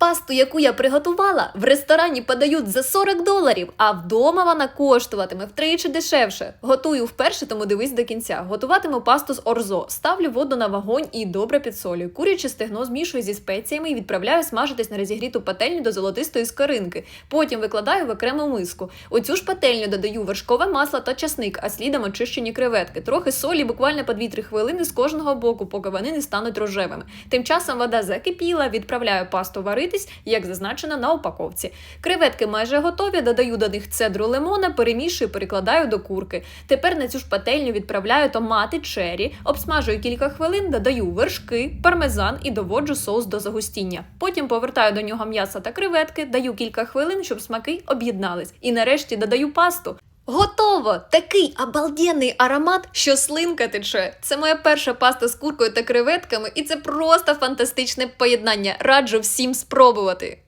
Пасту, яку я приготувала, в ресторані подають за 40 доларів, а вдома вона коштуватиме втричі дешевше. Готую вперше, тому дивись до кінця. Готуватиму пасту з орзо. Ставлю воду на вогонь і добре підсолюю. Куряче стегно змішую зі спеціями і відправляю смажитись на розігріту пательню до золотистої скоринки. Потім викладаю в окрему миску. У цю ж пательню додаю вершкове масло та часник, а слідом очищені креветки. Трохи солі, буквально по 2-3 хвилини з кожного боку, поки вони не стануть рожевими. Тим часом вода закипіла, відправляю пасту варитись, як зазначено на упаковці. Креветки майже готові, додаю до них цедру лимона, перемішую, перекладаю до курки. Тепер на цю ж пательню відправляю томати чері, обсмажую кілька хвилин, додаю вершки, пармезан і доводжу соус до загустіння. Потім повертаю до нього м'ясо та креветки, даю кілька хвилин, щоб смаки об'єднались. І нарешті додаю пасту. Готово! Такий обалденний аромат, що слинка тече. Це моя перша паста з куркою та креветками, і це просто фантастичне поєднання. Раджу всім спробувати.